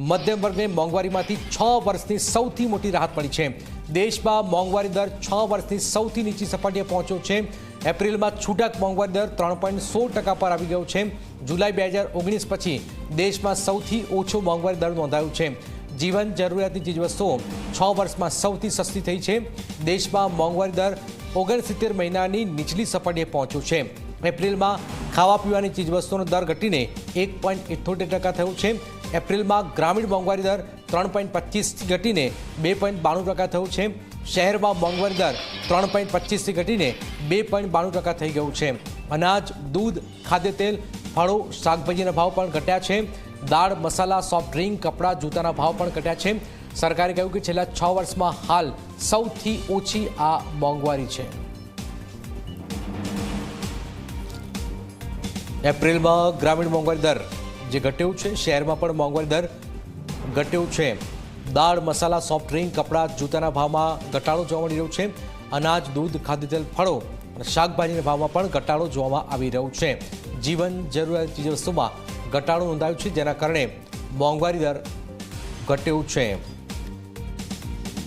મધ્યમ વર્ગને મોંઘવારીમાંથી છ વર્ષની સૌથી મોટી રાહત મળી છે. દેશમાં મોંઘવારી દર છ વર્ષની સૌથી નીચી સપાટીએ પહોંચ્યો છે. એપ્રિલમાં છૂટક મોંઘવારી દર ત્રણ પોઈન્ટ સોળ ટકા પર આવી ગયો છે. જુલાઈ બે હજાર ઓગણીસ પછી દેશમાં સૌથી ઓછો મોંઘવારી દર નોંધાયો છે. જીવન જરૂરિયાતની ચીજવસ્તુઓ છ વર્ષમાં સૌથી સસ્તી થઈ છે. દેશમાં મોંઘવારી દર ઓગણસિત્તેર મહિનાની નીચલી સપાટીએ પહોંચ્યું છે. એપ્રિલમાં ખાવા પીવાની ચીજવસ્તુઓનો દર ઘટીને એક પોઈન્ટ ઇઠોતેર ટકા થયો છે. એપ્રિલમાં ગ્રામીણ મોંઘવારી દર ત્રણ પોઈન્ટ પચીસથી ઘટીને બે પોઈન્ટ બાણું ટકા થયો છે. શહેરમાં મોંઘવારી દર ત્રણ પોઈન્ટ પચીસથી ઘટીને બે પોઈન્ટ બાણું ટકા થઈ ગયું છે. અનાજ, દૂધ ખાદ્ય તેલ ફળો, શાકભાજીના ભાવ પણ ઘટ્યા છે. દાળ, મસાલા સોફ્ટ ડ્રિંક કપડાં, જૂતાના ભાવ પણ ઘટ્યા છે. સરકારે કહ્યું કે છેલ્લા છ વર્ષમાં હાલ સૌથી ઓછી આ મોંઘવારી છે. એપ્રિલમાં ગ્રામીણ મોંઘવારી દર જે ઘટ્યું છે, શહેરમાં પણ મોંઘવારી દર ઘટ્યું છે. દાળ, મસાલા સોફ્ટ ડ્રિંક કપડાં, જૂતાના ભાવમાં ઘટાડો જોવા મળી રહ્યો છે. અનાજ, દૂધ, ખાદ્યતેલ, ફળો શાકભાજીના ભાવમાં પણ ઘટાડો જોવામાં આવી રહ્યો છે. જીવન જરૂરિયાત ચીજવસ્તુમાં ઘટાડો નોંધાયો છે, જેના કારણે મોંઘવારી દર ઘટ્યો છે.